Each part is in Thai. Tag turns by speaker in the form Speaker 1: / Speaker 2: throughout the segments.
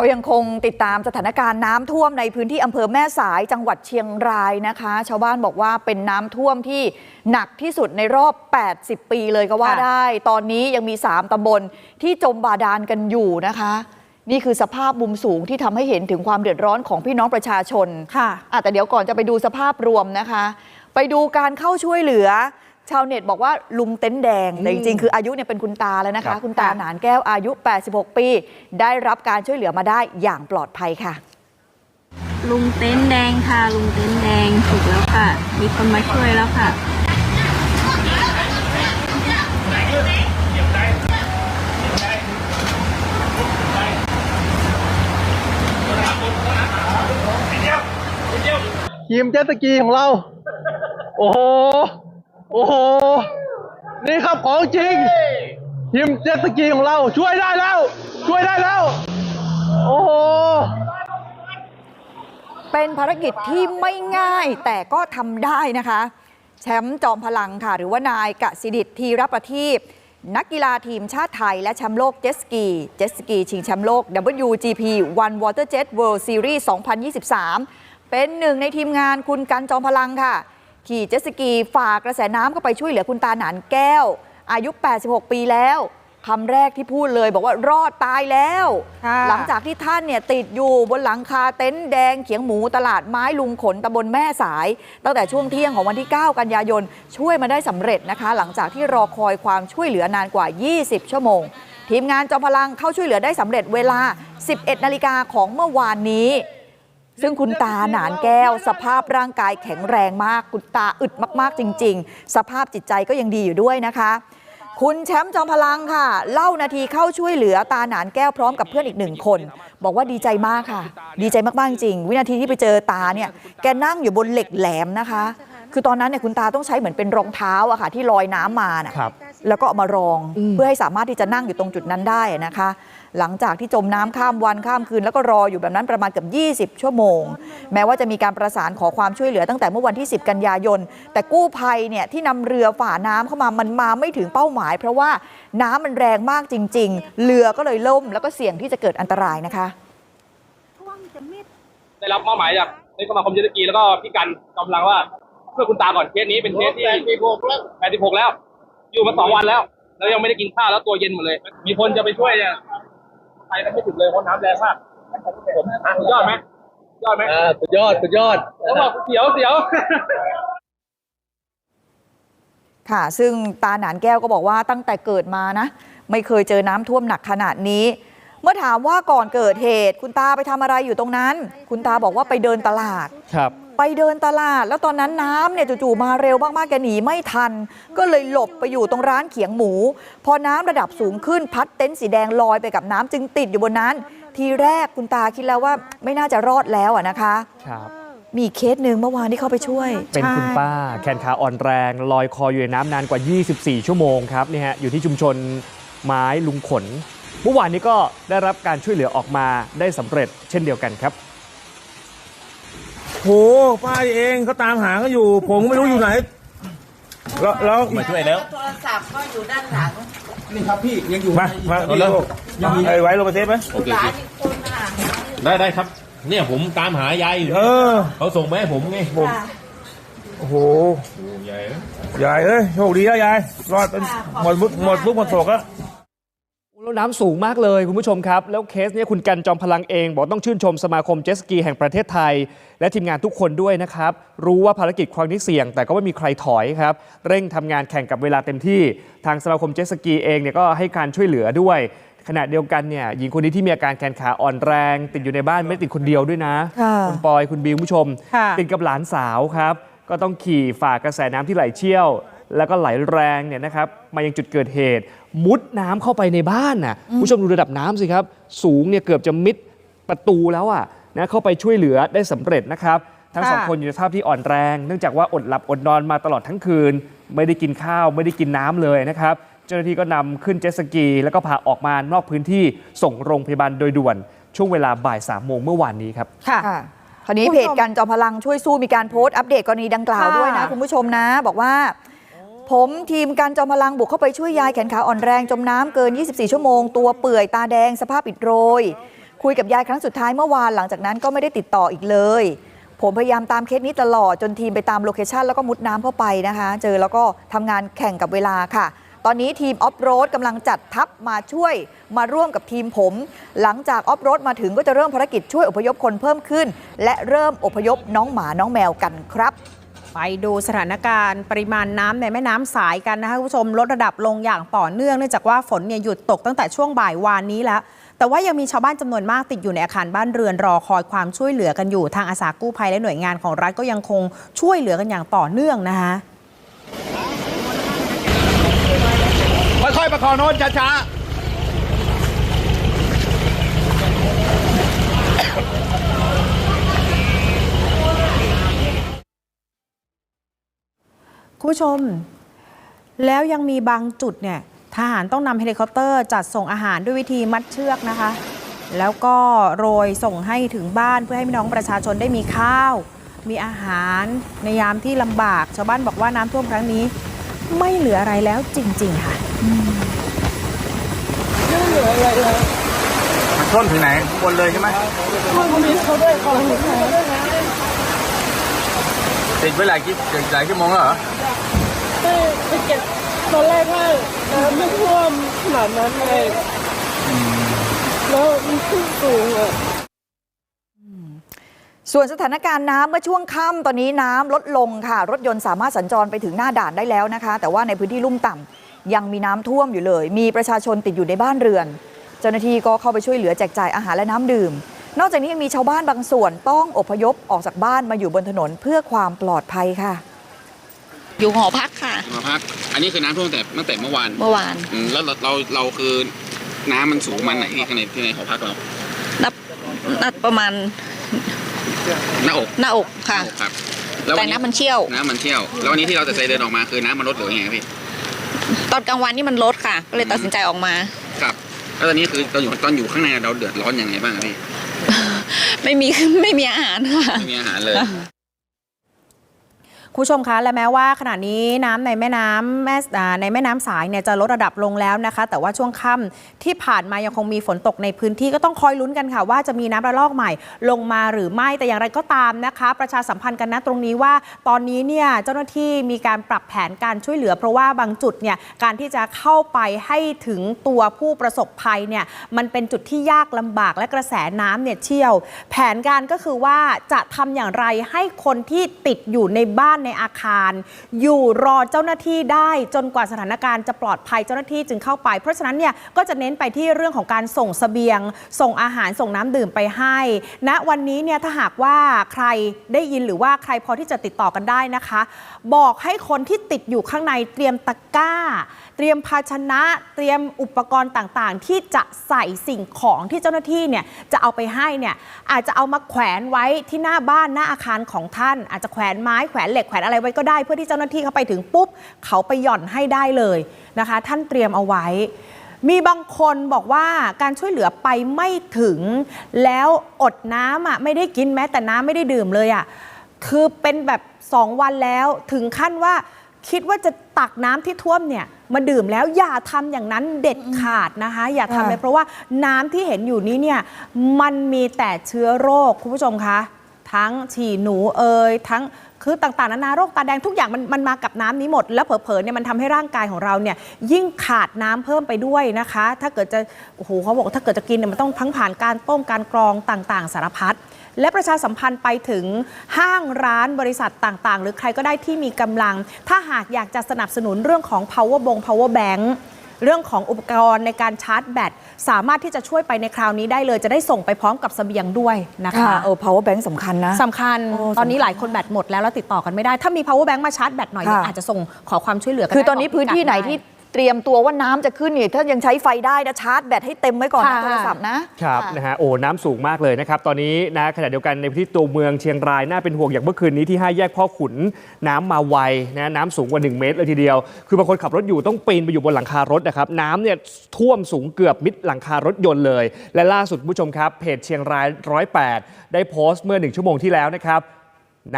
Speaker 1: เรายังคงติดตามสถานการณ์น้ำท่วมในพื้นที่อำเภอแม่สายจังหวัดเชียงรายนะคะ ชาวบ้านบอกว่าเป็นน้ำท่วมที่หนักที่สุดในรอบ 80 ปีเลยก็ว่า
Speaker 2: ค่ะ
Speaker 1: ได้ ตอนนี้ยังมี 3ตำบลที่จมบาดาลกันอยู่นะคะ นี่คือสภาพมุมสูงที่ทำให้เห็นถึงความเดือดร้อนของพี่น้องประชาชน
Speaker 2: ค่ะ
Speaker 1: อะแต่เดี๋ยวก่อนจะไปดูสภาพรวมนะคะ ไปดูการเข้าช่วยเหลือ ชาวเน็ตบอกว่าลุงเต็นท์แดง แต่จริงๆ คืออายุเนี่ยเป็นคุณตาแล้วนะ
Speaker 3: ครั
Speaker 1: คะ
Speaker 3: บ
Speaker 1: คุณตาหนานแก้วอายุ 86 ปี ได้รับการช่วยเหลือมาได้อย่างปลอดภัยค่ะ
Speaker 4: ลุงเต็นท์แดงค่ะ ลุงเต็นท์แดงถูกแล้วค่ะ มีคนมาช่วยแล้วค่ะ
Speaker 3: ทีมเจ็ตสกีของเรา โอ้โห โอ้โห นี่ครับของจริงทีมเจ็ตสกีของเราช่วยได้แล้ว ช่วยได้แล้ว โอ้โห
Speaker 1: เป็นภารกิจที่ไม่ง่ายแต่ก็ทำได้นะคะ แชมป์จอมพลังค่ะ หรือว่านายกสิดิตทีรประทีปนักกีฬาทีมชาติไทยและแชมป์โลกเจ็ตสกี เจ็ตสกี ชิงแชมป์โลก WGP One Water Jet World Series 2023 เป็นหนึ่งในทีมงานคุณกันจอมพลังค่ะ ขี่เจ็ตสกีฝ่ากระแสน้ำเข้าไปช่วยเหลือคุณตาหนานแก้ว อายุ 86 ปีแล้วคำแรกที่พูดเลยบอกว่ารอดตายแล้ว
Speaker 2: ค่ะ
Speaker 1: หลังจากที่ท่านเนี่ยติดอยู่บนหลังคาเต็นท์แดงเขียงหมูตลาดไม้ลุงขนตำบลแม่สาย ตั้งแต่ช่วงเที่ยงของวันที่ 9 กันยายน ช่วยมาได้สำเร็จนะคะ หลังจากที่รอคอยความช่วยเหลือนานกว่า 20 ชั่วโมง ทีมงานจอมพลังเข้าช่วยเหลือได้สำเร็จเวลา 11 นาฬิกาของเมื่อวานนี้ ซึ่งคุณตาหนานแก้ว สภาพร่างกายแข็งแรงมากคุณตาอึดมากๆจริง ๆ สภาพจิตใจก็ยังดีอยู่ด้วยนะคะ คุณแชมป์จอมพลังค่ะ เล่านาทีเข้าช่วยเหลือตาหนานแก้วพร้อมกับเพื่อนอีกหนึ่งคน บอกว่าดีใจมากค่ะ ดีใจมากๆจริง วินาทีที่ไปเจอตาเนี่ยแกนั่งอยู่บนเหล็กแหลมนะคะ คือตอนนั้นเนี่ยคุณตาต้องใช้เหมือนเป็นรองเท้าอะค่ะที่ลอยน้ำมาน่ะ
Speaker 3: ครับ
Speaker 1: แล้วก็เอามารองเพื่อให้สามารถที่จะนั่งอยู่ตรงจุดนั้นได้นะคะ หลังจากที่จมน้ำข้ามวันข้ามคืน แล้วก็รออยู่แบบนั้นประมาณเกือบ20 ชั่วโมง แม้ว่าจะมีการประสานขอความช่วยเหลือตั้งแต่เมื่อวันที่ 10 กันยายน แต่กู้ภัยเนี่ยที่นำเรือฝ่าน้ำเข้ามามันมาไม่ถึงเป้าหมาย เพราะว่าน้ำมันแรงมากจริง ๆ เรือก็เลยล่ม แล้วก็เสี่ยงที่จะเกิดอันตรายนะคะ
Speaker 5: ได้รับมอบหมายจากในสมาคมเจ็ตสกีแล้วก็พี่กันกำลังว่าเพื่อคุณตาก่อนเคสนี้เป็นเคสที่86แล้ว86แล้ว อยู่มาสองวันแล้ว แล้วยังไม่ได้กินข้าวแล้วตัวเย็นหมดเลย มีคนจะไปช่วยเนี่ย ไปกันไม่ถึงเลยเพราะน้ำแรงมากผมอะสุดยอดไหมสุดยอดไหม
Speaker 3: อ่าสุดยอดสุดยอด
Speaker 5: เขาบอกเสียวเสียว
Speaker 1: ค่ะ ซึ่งตาหนานแก้วก็บอกว่าตั้งแต่เกิดมานะ ไม่เคยเจอน้ำท่วมหนักขนาดนี้ เมื่อถามว่าก่อนเกิดเหตุ คุณตาไปทำอะไรอยู่ตรงนั้น คุณตาบอกว่าไปเดินตลาด
Speaker 3: ครับ
Speaker 1: ไปเดินตลาด แล้วตอนนั้นน้ำเนี่ยจู่ๆมาเร็วมากๆแกหนีไม่ทัน ก็เลยหลบไปอยู่ตรงร้านเขียงหมู พอน้ำระดับสูงขึ้นพัดเต็นท์สีแดงลอยไปกับน้ำจึงติดอยู่บนนั้น ทีแรกคุณตาคิดแล้วว่าไม่น่าจะรอดแล้วอะนะคะ
Speaker 3: ครับ
Speaker 1: มีเคสหนึ่งเมื่อวานที่เข้าไปช่วย
Speaker 6: เป็นคุณ
Speaker 1: ใช่
Speaker 6: ป้า แขนขาอ่อนแรง ลอยคออยู่ในน้ำนานกว่า 24 ชั่วโมงครับเนี่ยฮะอยู่ที่ชุมชนไม้ลุงขน เมื่อวานนี้ก็ได้รับการช่วยเหลือออกมาได้สำเร็จเช่นเดียวกันครับ
Speaker 7: โหป้าเองเขาตามหาเขาอยู่ ผมก็ไม่รู้อยู่ไหน แล้วแล้ว มาช่วยแล้ว
Speaker 8: โทรศัพท์ก็อยู่ด้านหลัง
Speaker 7: มา มาพี่โลกไอ้ไว้โรบเซฟไหม
Speaker 8: หลานอีกคนน่ะ
Speaker 9: ได้ได้ครับ เนี่ยผมตามหายายอยู่
Speaker 7: เออ
Speaker 9: เขาส่งมาให้ผมไงผม
Speaker 8: ค่ะ
Speaker 7: โอ้โห
Speaker 9: ใหญ่นะ
Speaker 7: ยายเอ้ย โชคดีแล้วยาย รอดเป็นหมดมุกหมดลุกหมดโศกแล้ว
Speaker 6: แล้วน้ำสูงมากเลยคุณผู้ชมครับ แล้วเคสเนี้ยคุณกันจอมพลังเอง บอกต้องชื่นชมสมาคมเจตสกีแห่งประเทศไทย และทีมงานทุกคนด้วยนะครับ รู้ว่าภารกิจครั้งนี้เสี่ยง แต่ก็ไม่มีใครถอยครับ เร่งทำงานแข่งกับเวลาเต็มที่ ทางสมาคมเจตสกีเองเนี่ยก็ให้การช่วยเหลือด้วย ขณะเดียวกันเนี่ยหญิงคนนี้ที่มีอาการแขนขาอ่อนแรง ติดอยู่ในบ้านไม่ได้ติดคนเดียวด้วยนะ
Speaker 1: ค่ะ
Speaker 6: ณปอยคุณบิวคุณผู้ชม
Speaker 2: ค่ะ
Speaker 6: ติดกับหลานสาวครับ ก็ต้องขี่ฝ่ากระแสน้ำที่ไหลเชี่ยวแล้วก็ไหลแรงเนี่ยนะครับมายังจุดเกิดเหตุ มุดน้ำเข้าไปในบ้านน่ะคุณผู้ชมดูระดับน้ำสิครับ สูงเนี่ยเกือบจะมิดประตูแล้วอะนะเข้าไปช่วยเหลือได้สำเร็จนะครับ ทั้งสอง
Speaker 2: ค่ะ
Speaker 6: คนอยู่ในสภาพที่อ่อนแรง เนื่องจากว่าอดหลับอดนอนมาตลอดทั้งคืน ไม่ได้กินข้าว ไม่ได้กินน้ำเลยนะครับ เจ้าหน้าที่ก็นำขึ้นเจ็ตสกี แล้วก็พาออกมานอกพื้นที่ส่งโรงพยาบาลโดยด่วน ช่วงเวลาบ่ายสามโมงเมื่อวานนี้ครับ
Speaker 2: ค่ะ
Speaker 1: ค่ะคราวนี้
Speaker 2: คุณ
Speaker 1: เพ
Speaker 2: ผู้ชม
Speaker 1: จกันจอมพลังช่วยสู้มีการโพสต์อัปเดตกรณีดังกล่าว
Speaker 2: ค่ะ
Speaker 1: ด้วยนะคุณผู้ชมนะ บอกว่า ผมทีมกันจอมพลังบุกเข้าไปช่วยยายแขนขาอ่อนแรงจมน้ำเกิน 24 ชั่วโมง ตัวเปื่อยตาแดงสภาพอิดโรย คุยกับยายครั้งสุดท้ายเมื่อวานหลังจากนั้นก็ไม่ได้ติดต่ออีกเลย ผมพยายามตามเคสนี้ตลอดจนทีมไปตามโลเคชันแล้วก็มุดน้ำเข้าไปนะคะ เจอแล้วก็ทำงานแข่งกับเวลาค่ะ ตอนนี้ทีมออฟโรดกำลังจัดทัพมาช่วยมาร่วมกับทีมผม หลังจากออฟโรดมาถึงก็จะเริ่มภารกิจช่วยอพยพคนเพิ่มขึ้น และเริ่มอพยพน้องหมาน้องแมวกันครับ
Speaker 2: ไปดูสถานการณ์ปริมาณน้ำในแม่น้ำสายกันนะคะคุณผู้ชมลดระดับลงอย่างต่อเนื่องเนื่องจากว่าฝนเนี่ยหยุดตกตั้งแต่ช่วงบ่ายวานนี้แล้ว แต่ว่ายังมีชาวบ้านจำนวนมากติดอยู่ในอาคารบ้านเรือนรอคอยความช่วยเหลือกันอยู่ทางอาสากู้ภัยและหน่วยงานของรัฐก็ยังคงช่วยเหลือกันอย่างต่อเนื่องนะคะ
Speaker 3: ค่อยๆประคองโน้นช้า
Speaker 2: คุ ผู้ชม แล้วยังมีบางจุดเนี่ยทหารต้องนำเฮลิคอปเตอร์จัดส่งอาหารด้วยวิธีมัดเชือกนะคะ แล้วก็โรยส่งให้ถึงบ้านเพื่อให้พี่น้องประชาชนได้มีข้าว มีอาหารในยามที่ลำบาก ชาวบ้านบอกว่าน้ำท่วมครั้งนี้ ไม่เหลืออะไรแล้วจริง ๆ ค่ะ
Speaker 7: มันท่วมถึงไหนบนเลยใช่ไหมติดไว้หลายกี่หลายชั่วโมงแล้วเหรอ
Speaker 8: ตอนแรกว่าน้ำไม่ท่วมขนาดนั้นเลยแล้วมันขึ้นสูงอะ
Speaker 1: ส่วนสถานการณ์น้ำเมื่อช่วงค่ำตอนนี้น้ำลดลงค่ะ รถยนต์สามารถสัญจรไปถึงหน้าด่านได้แล้วนะคะ แต่ว่าในพื้นที่ลุ่มต่ำยังมีน้ำท่วมอยู่เลย มีประชาชนติดอยู่ในบ้านเรือน เจ้าหน้าที่ก็เข้าไปช่วยเหลือแจกจ่ายอาหารและน้ำดื่ม นอกจากนี้ยังมีชาวบ้านบางส่วนต้องอพยพออกจากบ้านมาอยู่บนถนนเพื่อความปลอดภัยค่ะ
Speaker 10: อยู่หอพักค่ะ
Speaker 11: มาพัก อันนี้คือน้ำท่วมแต่ตั้งแต่เมื่อวาน
Speaker 10: เมื่อวาน
Speaker 11: อืมแล้วเราเราเราคือน้ำมันสูงประมันไหนที่ข้างในที่ในหอพักเรา
Speaker 10: นับนับประมาณ
Speaker 11: หน้าอก
Speaker 10: หน้าอกค่ะ
Speaker 11: หน้าอกครับแล้ว
Speaker 10: แต่
Speaker 11: วันนี้
Speaker 10: น้ำมันเชี่ยว
Speaker 11: น้ำมันเชี่ยว แล้ววันนี้ที่เราตัดสินใจเดินออกมาคือน้ำมันลดหรือยังไงครับพี่
Speaker 10: ตอนกลางวันนี่มันลดค่ะ ก็เลยตัดสินใจออกมา
Speaker 11: ครับ แล้วตอนนี้คือตอนอยู่ตอนอยู่ข้างในเราเดือดร้อนยังไงบ้างครับพี่
Speaker 10: ไม่มี ไม่มีอาหารค่ะ
Speaker 11: ไม่มีอาหารเลย
Speaker 2: คุณผู้ชมคะและแม้ว่าขณะนี้น้ำในแม่น้ำแม่อ่าในแม่น้ำสายเนี่ยจะลดระดับลงแล้วนะคะ แต่ว่าช่วงค่ำที่ผ่านมายังคงมีฝนตกในพื้นที่ก็ต้องคอยลุ้นกันค่ะว่าจะมีน้ำระลอกใหม่ ลงมาหรือไม่แต่อย่างไรก็ตามนะคะ ประชาสัมพันธ์กันนะตรงนี้ว่า ตอนนี้เนี่ยเจ้าหน้าที่มีการปรับแผนการช่วยเหลือ เพราะว่าบางจุดเนี่ยการที่จะเข้าไปให้ถึงตัวผู้ประสบภัยเนี่ยมันเป็นจุดที่ยากลำบากและกระแสน้ำเนี่ยเชี่ยว แผนการก็คือว่าจะทำอย่างไรให้คนที่ติดอยู่ในบ้านในอาคาร อยู่รอเจ้าหน้าที่ได้จนกว่าสถานการณ์จะปลอดภัยเจ้าหน้าที่จึงเข้าไป เพราะฉะนั้นเนี่ยก็จะเน้นไปที่เรื่องของการส่งเสบียง ส่งอาหารส่งน้ำดื่มไปให้ณวันนี้เนี่ยถ้าหากว่าใครได้ยินหรือว่าใครพอที่จะติดต่อกันได้นะคะ บอกให้คนที่ติดอยู่ข้างในเตรียมตะกร้า เตรียมภาชนะ เตรียมอุปกรณ์ต่างๆ ที่จะใส่สิ่งของที่เจ้าหน้าที่เนี่ยจะเอาไปให้เนี่ยอาจจะเอามาแขวนไว้ที่หน้าบ้านหน้าอาคารของท่าน อาจจะแขวนไม้แขวนเหล็กแขวนอะไรไว้ก็ได้ เพื่อที่เจ้าหน้าที่เขาไปถึงปุ๊บ เขาไปหย่อนให้ได้เลยนะคะ ท่านเตรียมเอาไว้ มีบางคนบอกว่าการช่วยเหลือไปไม่ถึง แล้วอดน้ำอะไม่ได้กินแม้แต่น้ำไม่ได้ดื่มเลยอะคือเป็นแบบสองวันแล้วถึงขั้นว่าคิดว่าจะ ตักน้ำที่ท่วมเนี่ยมาดื่มแล้วอย่าทำอย่างนั้นเด็ดขาดนะคะ อย่าทำเลย
Speaker 1: ค่ะ
Speaker 2: เพราะว่าน้ำที่เห็นอยู่นี้เนี่ยมันมีแต่เชื้อโรคคุณผู้ชมคะทั้งฉี่หนูเอ่ยทั้งคือต่างๆนานาโรคตาแดงทุกอย่างมันมันมากับน้ำนี้หมด แล้วเผลอๆเนี่ยมันทำให้ร่างกายของเราเนี่ยยิ่งขาดน้ำเพิ่มไปด้วยนะคะ ถ้าเกิดจะโอ้โหเขาบอกว่าถ้าเกิดจะกินเนี่ยมันต้องทั้งผ่านการต้มการกรองต่างๆ สารพัด และประชาสัมพันธ์ไปถึงห้างร้านบริษัทต่าง ๆ หรือใครก็ได้ที่มีกำลัง ถ้าหากอยากจะสนับสนุนเรื่องของ power bong power bank เรื่องของอุปกรณ์ในการชาร์จแบตสามารถที่จะช่วยไปในคราวนี้ได้เลย จะได้ส่งไปพร้อมกับเสบียงด้วยนะคะ
Speaker 1: ค่ะเออ power bank สำคัญนะ
Speaker 2: สำคัญ
Speaker 1: โอ้
Speaker 2: ตอนนี้
Speaker 1: สำคัญ
Speaker 2: หลายคนแบตหมดแล้วแล้วติดต่อกันไม่ได้ ถ้ามี power bank มาชาร์จแบตหน่อยเนี่ย
Speaker 1: ค่ะ
Speaker 2: อาจจะส่งขอความช่วยเหลือกั
Speaker 1: คือ
Speaker 2: ได้
Speaker 1: ตอนนี้
Speaker 2: บก
Speaker 1: พื้นที่ไหนที่
Speaker 2: ด้
Speaker 1: เตรียมตัวว่าน้ำจะขึ้นเนี่ยถ้ายังใช้ไฟได้นะชาร์จแบตให้เต็มไว้ก่อนนะ
Speaker 2: ค่ะ
Speaker 1: โทรศัพท์นะ
Speaker 6: ครับ
Speaker 10: ค่ะ
Speaker 6: นะฮะโอ้น้ำสูงมากเลยนะครับ ตอนนี้นะขณะเดียวกันในพื้นที่ตัวเมืองเชียงรายน่าเป็นห่วงอย่างเมื่อคืนนี้ที่ห้าแยกพ่อขุน น้ำมาไวนะน้ำสูงกว่า 1 เมตรเลยทีเดียว คือบางคนขับรถอยู่ต้องปีนไปอยู่บนหลังคารถนะครับน้ำเนี่ยท่วมสูงเกือบมิดหลังคารถยนต์เลย และล่าสุดคุณผู้ชมครับเพจเชียงรายร้อยแปดได้โพสต์เมื่อหนึ่งชั่วโมงที่แล้วนะครับ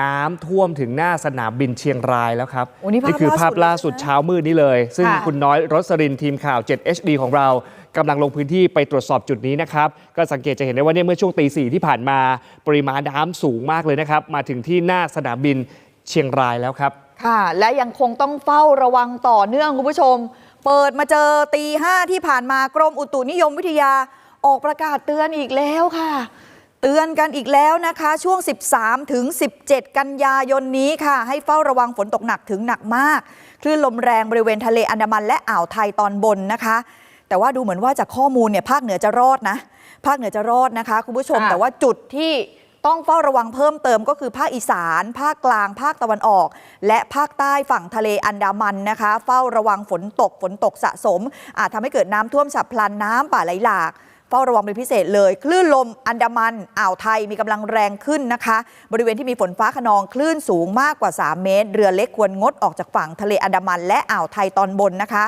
Speaker 6: น้ำท่วมถึงหน้าสนามบินเชียงรายแล้วครับ
Speaker 1: โอ้นี่ภาพ
Speaker 6: คือภาพ
Speaker 1: ล่า
Speaker 6: ล่า
Speaker 1: สุ
Speaker 6: สุ
Speaker 1: ด
Speaker 6: ด
Speaker 1: เลยใช่ไหม
Speaker 6: เช้ามืดนี้เลย ซึ่ง
Speaker 2: ค่ะ
Speaker 6: คุณน้อยรสรินทีมข่าว 7 HD ของเรากำลังลงพื้นที่ไปตรวจสอบจุดนี้นะครับ ก็สังเกตจะเห็นได้ว่าเนี่ยเมื่อช่วงตีสี่ที่ผ่านมาปริมาณน้ำสูงมากเลยนะครับ มาถึงที่หน้าสนามบินเชียงรายแล้วครับ
Speaker 1: ค่ะ และยังคงต้องเฝ้าระวังต่อเนื่องคุณผู้ชม เปิดมาเจอตีห้าที่ผ่านมากรมอุตุนิยมวิทยาออกประกาศเตือนอีกแล้วค่ะ เตือนกันอีกแล้วนะคะ ช่วง 13 ถึง 17 กันยายนนี้ค่ะ ให้เฝ้าระวังฝนตกหนักถึงหนักมาก คลื่นลมแรงบริเวณทะเลอันดามันและอ่าวไทยตอนบนนะคะ แต่ว่าดูเหมือนว่าจากข้อมูลเนี่ยภาคเหนือจะรอดนะ ภาคเหนือจะรอดนะคะคุณผู้ชม
Speaker 2: ค่ะ
Speaker 1: แต่ว่าจุดที่ต้องเฝ้าระวังเพิ่มเติมก็คือภาคอีสาน ภาคกลาง ภาคตะวันออก และภาคใต้ฝั่งทะเลอันดามันนะคะ เฝ้าระวังฝนตกฝนตกสะสม อาจทำให้เกิดน้ำท่วมฉับพลันน้ำป่าไหลหลาก เฝ้าระวังเป็นพิเศษเลย คลื่นลมอันดามันอ่าวไทยมีกำลังแรงขึ้นนะคะ บริเวณที่มีฝนฟ้าขนองคลื่นสูงมากกว่า 3 เมตร เรือเล็กควรงดออกจากฝั่งทะเลอันดามัน และอ่าวไทยตอนบนนะคะ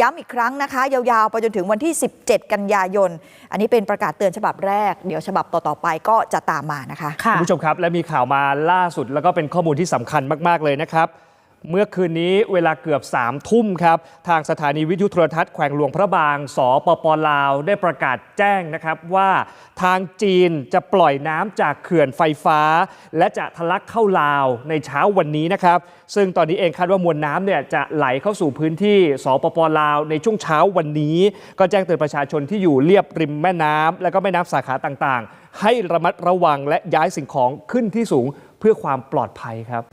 Speaker 1: ย้ำอีกครั้งนะคะ ยาวๆ ไปจนถึงวันที่ 17 กันยายน อันนี้เป็นประกาศเตือนฉบับแรก เดี๋ยวฉบับต่อๆไปก็จะตามมานะคะ
Speaker 2: ค่ะ
Speaker 6: คุณผู้ชมครับ และมีข่าวมาล่าสุดแล้วก็เป็นข้อมูลที่สำคัญมากๆเลยนะครับ เมื่อคืนนี้เวลาเกือบ3ามทุ่มครับ ทางสถานีวิทยุโทรทัศน์แขวงหลวงพระบาง สปปลาว ได้ประกาศแจ้งนะครับว่าทางจีนจะปล่อยน้ำจากเขื่อนไฟฟ้า และจะทะลักเข้าลาวในเช้าวันนี้นะครับ ซึ่งตอนนี้เองคาดว่ามวลน้ำเนี่ยจะไหลเข้าสู่พื้นที่ สปปลาวในช่วงเช้าวันนี้ ก็แจ้งเตือนประชาชนที่อยู่เรียบริมแม่น้ำและก็แม่น้ำสาขาต่างๆ ให้ระมัดระวังและย้ายสิ่งของขึ้นที่สูงเพื่อความปลอดภัยครับ